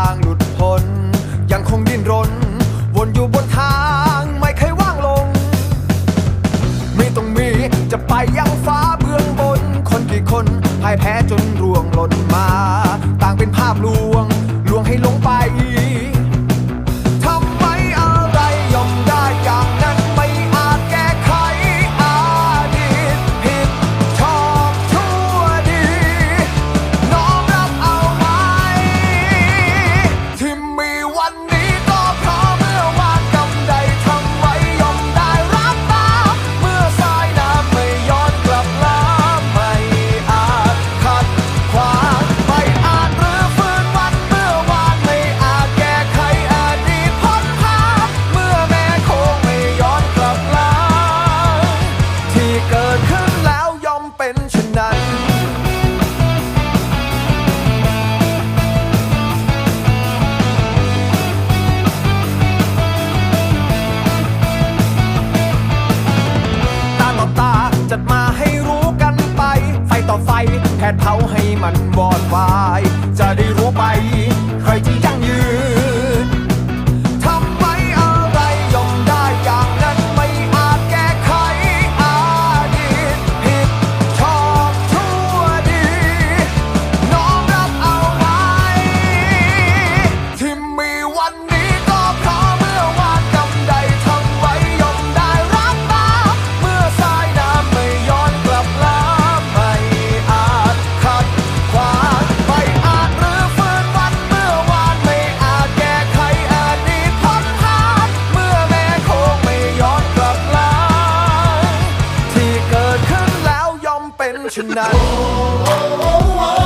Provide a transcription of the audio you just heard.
างหลุดพ้น ยังคงดิ้นรน วนอยู่บนทางไม่เคยว่างลง ไม่ต้องมีจะไปยังฟ้าเบื้องบน คนกี่คนพ่ายแพ้จนร่วงหล่นมา ต่างเป็นภาพลวง จัดมาให้รู้กันไป ไฟต่อไฟแผดเผาให้มันวอดวาย tonight. Oh, oh, oh,